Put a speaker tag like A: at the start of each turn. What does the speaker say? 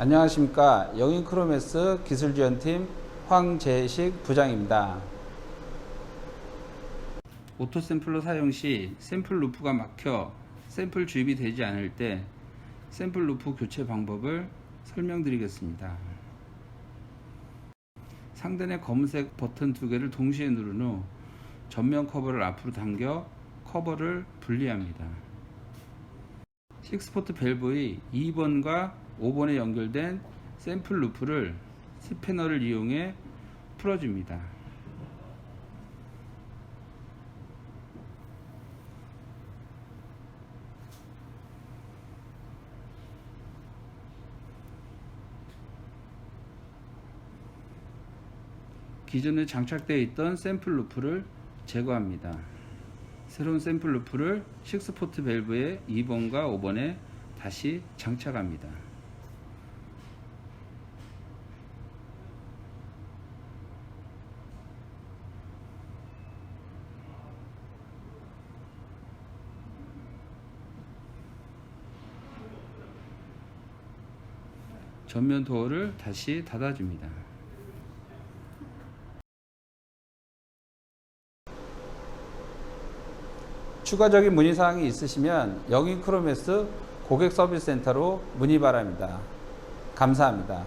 A: 안녕하십니까 영인크로메스 기술지원팀 황재식 부장입니다. 오토 샘플러 사용 시 샘플 루프가 막혀 샘플 주입이 되지 않을 때 샘플 루프 교체 방법을 설명드리겠습니다. 상단의 검은색 버튼 두 개를 동시에 누른 후 전면 커버를 앞으로 당겨 커버를 분리합니다. 식스포트 밸브의 2번과 5번에 연결된 샘플 루프를 스패너를 이용해 풀어줍니다. 기존에 장착되어 있던 샘플 루프를 제거합니다. 새로운 샘플 루프를 식스포트 밸브의 2번과 5번에 다시 장착합니다. 전면 도어를 다시 닫아줍니다. 추가적인 문의사항이 있으시면 영인크로메스 고객 서비스 센터로 문의 바랍니다. 감사합니다.